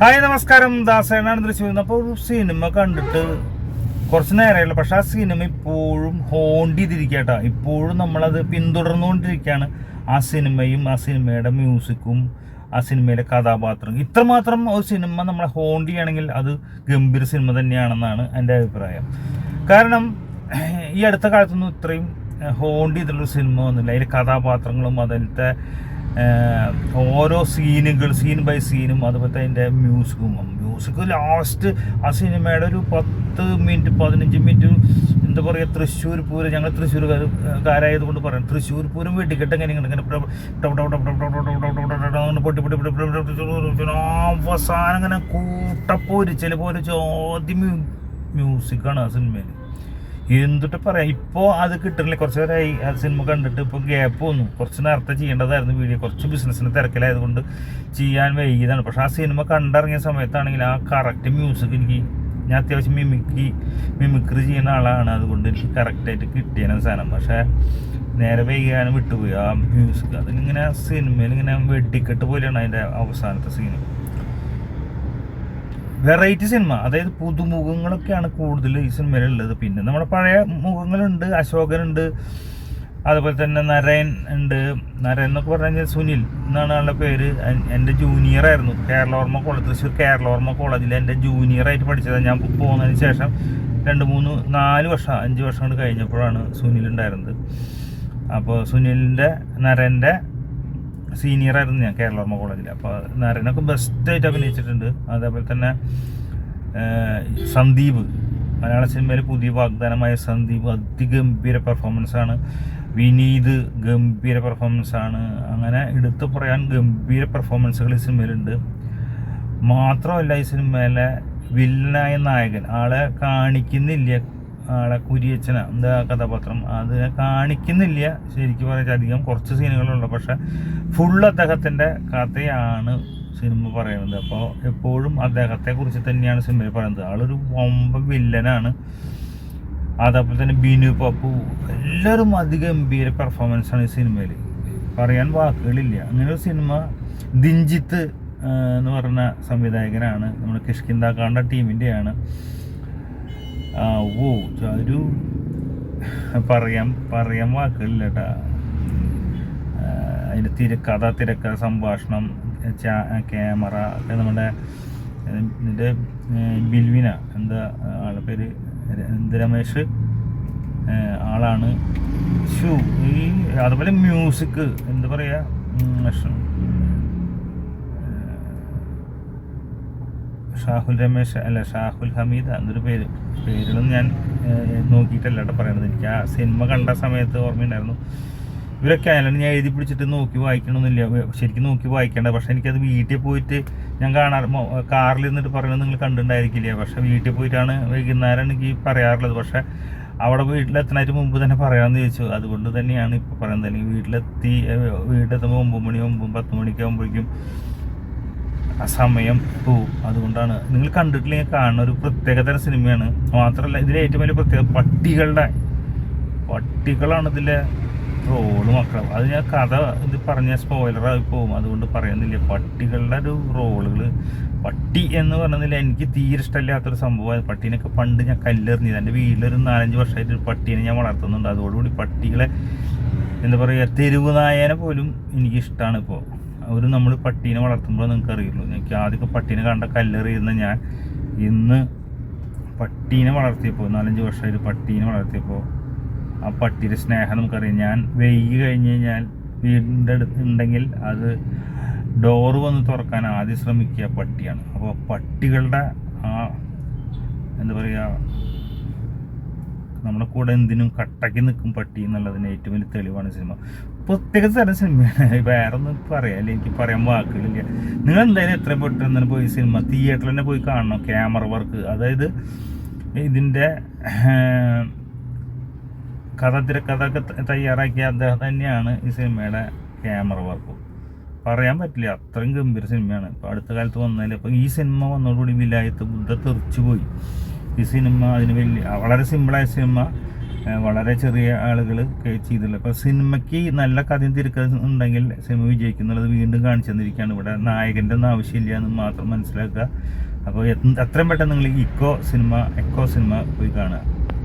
Hi നമസ്കാരം. ദാസേനാണ് തൃശ്ശൂർ അപ്പോൾ ഒരു സിനിമ കണ്ടിട്ട് കുറച്ച് നേരമല്ല പക്ഷെ ആ സിനിമ ഇപ്പോഴും ഹോണ്ട് ചെയ്തിരിക്കട്ടോ ഇപ്പോഴും നമ്മളത് പിന്തുടർന്നുകൊണ്ടിരിക്കുകയാണ്. ആ സിനിമയും ആ സിനിമയുടെ മ്യൂസിക്കും ആ സിനിമയിലെ കഥാപാത്രം ഇത്രമാത്രം ഒരു സിനിമ നമ്മളെ ഹോണ്ട് ചെയ്യണമെങ്കിൽ അത് ഗംഭീര സിനിമ തന്നെയാണെന്നാണ് എന്റെ അഭിപ്രായം. കാരണം ഈ അടുത്ത കാലത്തൊന്നും ഇത്രയും ഹോണ്ട് ചെയ്തിട്ടുള്ള സിനിമ ഒന്നുമില്ല അതിലെ കഥാപാത്രങ്ങളും അതിലത്തെ ഓരോ സീനുകൾ സീൻ ബൈ സീനും അതുപോലത്തെ അതിന്റെ മ്യൂസിക്കും മ്യൂസിക് ലാസ്റ്റ് ആ സിനിമയുടെ ഒരു പത്ത് മിനിറ്റ് പതിനഞ്ച് മിനിറ്റ് എന്താ പറയുക തൃശ്ശൂർ പൂരം ഞങ്ങൾ തൃശ്ശൂർകാരായത് കൊണ്ട് പറയാം തൃശ്ശൂർ പൂരം വെട്ടിക്കെട്ട് എങ്ങനെ ഇങ്ങനെ അങ്ങനെ പൊട്ടി പൊട്ടി പൊട്ടി അവസാനം ഇങ്ങനെ കൂട്ടപ്പൊരിച്ചൽ പോലെ ചോദ്യം മ്യൂസിക്കാണ് ആ സിനിമയിൽ എന്തിട്ട് പറയാം? ഇപ്പോൾ അത് കിട്ടുന്നില്ല കുറച്ച് നേരമായി ആ സിനിമ കണ്ടിട്ട് ഇപ്പോൾ ഗ്യാപ്പ് വന്നു. കുറച്ച് നേരത്തെ ചെയ്യേണ്ടതായിരുന്നു വീഡിയോ കുറച്ച് ബിസിനസ്സിന് തിരക്കിലായതുകൊണ്ട് ചെയ്യാൻ വൈകിയതാണ്. പക്ഷെ ആ സിനിമ കണ്ടിറങ്ങിയ സമയത്താണെങ്കിൽ ആ കറക്റ്റ് മ്യൂസിക് എനിക്ക് ഞാൻ അത്യാവശ്യം മിമിക്രി മിമിക്രി ചെയ്യുന്ന ആളാണ്. അതുകൊണ്ട് എനിക്ക് കറക്റ്റായിട്ട് കിട്ടിയാണ് സാധനം. പക്ഷേ നേരെ വൈകാനും വിട്ടുപോയി ആ മ്യൂസിക് അതിലിങ്ങനെ സിനിമയിൽ ഇങ്ങനെ വെടിക്കെട്ട് പോലെയാണ് അതിന്റെ അവസാനത്തെ സീന് വെറൈറ്റി സിനിമ അതായത് പുതുമുഖങ്ങളൊക്കെയാണ് കൂടുതൽ ഈ സിനിമയിലുള്ളത്. പിന്നെ നമ്മുടെ പഴയ മുഖങ്ങളുണ്ട് അശോകനുണ്ട് അതുപോലെ തന്നെ നരയൻ ഉണ്ട്. നരയൻ എന്നൊക്കെ പറഞ്ഞു കഴിഞ്ഞാൽ സുനിൽ എന്നാണ് ആളുടെ പേര്. എന്റെ ജൂനിയർ ആയിരുന്നു. കേരളോർമ്മ കോളേജ് തൃശ്ശൂർ കേരളോർമ്മ കോളേജിൽ എന്റെ ജൂനിയർ ആയിട്ട് പഠിച്ചത് ഞാൻ പോകുന്നതിന് ശേഷം രണ്ട് മൂന്ന് നാല് വർഷം അഞ്ച് വർഷം കൊണ്ട് കഴിഞ്ഞപ്പോഴാണ് സുനിൽ ഉണ്ടായിരുന്നത്. അപ്പോൾ സുനിലിന്റെ നരന്റെ സീനിയർ ആയിരുന്നു ഞാൻ കേരളോർമ്മ കോളേജിൽ അപ്പോൾ നരനൊക്കെ ബെസ്റ്റായിട്ട് അഭിനയിച്ചിട്ടുണ്ട്. അതേപോലെ തന്നെ സന്ദീപ്. മലയാള സിനിമയിൽ പുതിയ വാഗ്ദാനമായ സന്ദീപ് അതിഗംഭീര പെർഫോമൻസ് ആണ്. വിനീത് ഗംഭീര പെർഫോമൻസ് ആണ്. അങ്ങനെ എടുത്തു പറയാൻ ഗംഭീര പെർഫോമൻസുകൾ ഈ സിനിമയിലുണ്ട്. മാത്രമല്ല ഈ സിനിമയിലെ വില്ലനായ നായകൻ. ആളെ കാണിക്കുന്നില്ല. ആളെ കുരിയച്ചന എന്താ കഥാപാത്രം? അതിനെ കാണിക്കുന്നില്ല. ശരിക്കും പറഞ്ഞാൽ അധികം കുറച്ച് സീനുകളുള്ളൂ പക്ഷെ ഫുൾ അദ്ദേഹത്തിന്റെ കഥയാണ് സിനിമ പറയുന്നത്. അപ്പോൾ എപ്പോഴും അദ്ദേഹത്തെ കുറിച്ച് തന്നെയാണ് സിനിമയിൽ പറയുന്നത്. ആളൊരു വമ്പ വില്ലനാണ്. അതേപോലെ തന്നെ ബിനു പപ്പു. എല്ലാവരും അതിഗംഭീര പെർഫോമൻസ് ആണ് ഈ സിനിമയിൽ പറയാൻ വാക്കുകളില്ല. അങ്ങനെ ഒരു സിനിമ ദിഞ്ചിത്ത് എന്ന് പറഞ്ഞ സംവിധായകനാണ്. നമ്മുടെ കിഷ്കിന്താക്കാണ്ട ടീമിന്റെയാണ് ആ, ഓ ഒരു പറയാൻ പറയാൻ വാക്കുകളില്ല കേട്ടാ അതിന്റെ തിരക്കഥ തിരക്കഥ സംഭാഷണം ക്യാമറ നമ്മുടെ ഇതിന്റെ ബിൽവിന എന്താ ആളുടെ പേര് രമേശ്? ആളാണ്. ഷൂ ഈ അതുപോലെ മ്യൂസിക് എന്താ പറയുക ഉം, ഷ- ഷാഹുൽ രമേശ് അല്ല ഷാഹുൽ ഹമീദ് എന്നൊരു പേര്. പേരിലും ഞാൻ നോക്കിയിട്ടല്ല കേട്ടോ പറയണത്. എനിക്ക് ആ സിനിമ കണ്ട സമയത്ത് ഓർമ്മയുണ്ടായിരുന്നു. ഇവരൊക്കെ ആയാലും ഞാൻ എഴുതി പിടിച്ചിട്ട് നോക്കി വായിക്കണമെന്നില്ല ശരിക്കും നോക്കി വായിക്കേണ്ട. പക്ഷേ എനിക്കത് വീട്ടിൽ പോയിട്ട് ഞാൻ കാണാറ് കാറിൽ നിന്നിട്ട് പറയുന്നത് നിങ്ങൾ കണ്ടിട്ടുണ്ടായിരിക്കില്ല? പക്ഷേ വീട്ടിൽ പോയിട്ടാണ് വൈകുന്നേരം എനിക്ക് പറയാറുള്ളത്. പക്ഷെ അവിടെ വീട്ടിലെത്തണതിന് മുമ്പ് തന്നെ പറയാമെന്ന് ചോദിച്ചു. അതുകൊണ്ട് തന്നെയാണ് ഇപ്പോൾ പറയുന്നത്. അല്ലെങ്കിൽ വീട്ടിലെത്തി വീട്ടിലെത്തുമ്പോൾ ഒമ്പത് മണി ഒമ്പത് പത്ത് മണിക്ക് ആകുമ്പോഴേക്കും ആ അതുകൊണ്ടാണ് നിങ്ങൾ കണ്ടിട്ടില്ലെങ്കിൽ കാണുന്ന ഒരു പ്രത്യേകതരം സിനിമയാണ്. മാത്രമല്ല ഇതിലെ ഏറ്റവും വലിയ പ്രത്യേക പട്ടികളുടെ പട്ടികളാണ് ഇതിലെ റോൾ മക്കളും. അത് ഞാൻ കഥ ഇത് പറഞ്ഞ സ്പോയിലറായി പോകും. അതുകൊണ്ട് പറയുന്നില്ല. പട്ടികളുടെ ഒരു റോളുകൾ പട്ടി എന്ന് പറഞ്ഞതിൽ എനിക്ക് തീരെ ഇഷ്ടമില്ലാത്തൊരു സംഭവമാണ്. പട്ടീനൊക്കെ പണ്ട് ഞാൻ കല്ലെറിഞ്ഞത് എന്റെ വീട്ടിലൊരു നാലഞ്ച് വർഷമായിട്ട് ഒരു പട്ടീനെ ഞാൻ വളർത്തുന്നുണ്ട്. അതോടുകൂടി പട്ടികളെ എന്താ പറയുക തെരുവ് നായേനെ പോലും എനിക്കിഷ്ടമാണ് ഇപ്പോൾ. ഒരു നമ്മൾ പട്ടീനെ വളർത്തുമ്പോൾ നിങ്ങൾക്ക് അറിയുള്ളൂ. എനിക്ക് ആദ്യമൊക്കെ പട്ടീനെ കണ്ട കല്ലെറിയുന്ന ഞാൻ ഇന്ന് പട്ടീനെ വളർത്തിയപ്പോൾ നാലഞ്ച് വർഷമായിട്ട് പട്ടീനെ വളർത്തിയപ്പോൾ ആ പട്ടിയുടെ സ്നേഹം നമുക്കറിയാം. ഞാൻ വെയ്യ് കഴിഞ്ഞ് കഴിഞ്ഞാൽ വീടിന്റെ അടുത്ത് ഉണ്ടെങ്കിൽ അത് ഡോറ് വന്ന് തുറക്കാൻ ആദ്യം ശ്രമിക്കുക പട്ടിയാണ്. അപ്പോൾ പട്ടികളുടെ ആ എന്താ പറയുക നമ്മുടെ കൂടെ എന്തിനും കട്ടയ്ക്ക് നിൽക്കും പട്ടി എന്നുള്ളതിന് ഏറ്റവും വലിയ തെളിവാണ് സിനിമ. പ്രത്യേക തരം സിനിമയാണ്. വേറെ ഒന്നും പറയാല്ല എനിക്ക് പറയാൻ വാക്കുകളില്ല. നിങ്ങൾ എന്തായാലും എത്ര പെട്ടെന്ന് പോയി സിനിമ തിയേറ്ററിൽ തന്നെ പോയി കാണണം. ക്യാമറ വർക്ക് അതായത് ഇതിന്റെ കഥ തിരക്കഥയൊക്കെ തയ്യാറാക്കിയ അദ്ദേഹം തന്നെയാണ് ഈ സിനിമയുടെ ക്യാമറ വർക്ക് പറയാൻ പറ്റില്ല. അത്രയും ഗംഭീര സിനിമയാണ്. ഇപ്പോൾ അടുത്ത കാലത്ത് വന്നതിൽ അപ്പോൾ ഈ സിനിമ വന്നതോടുകൂടി വിലായത്ത് ബുദ്ധ തെറിച്ചു പോയി ഈ സിനിമ അതിന് വലിയ വളരെ സിമ്പിളായ സിനിമ വളരെ ചെറിയ ആളുകൾ ചെയ്തില്ല അപ്പോൾ സിനിമയ്ക്ക് നല്ല കഥയും തിരക്കുന്നുണ്ടെങ്കിൽ സിനിമ വിജയിക്കുന്നുള്ളത് വീണ്ടും കാണിച്ചു തന്നിരിക്കുകയാണ്. ഇവിടെ നായകന്റെ ഒന്നും ആവശ്യമില്ല എന്ന് മാത്രം മനസ്സിലാക്കുക. അപ്പോൾ എത്ര- എത്രയും പെട്ടെന്ന് നിങ്ങൾ ഇക്കോ സിനിമ എക്കോ സിനിമ പോയി കാണുക.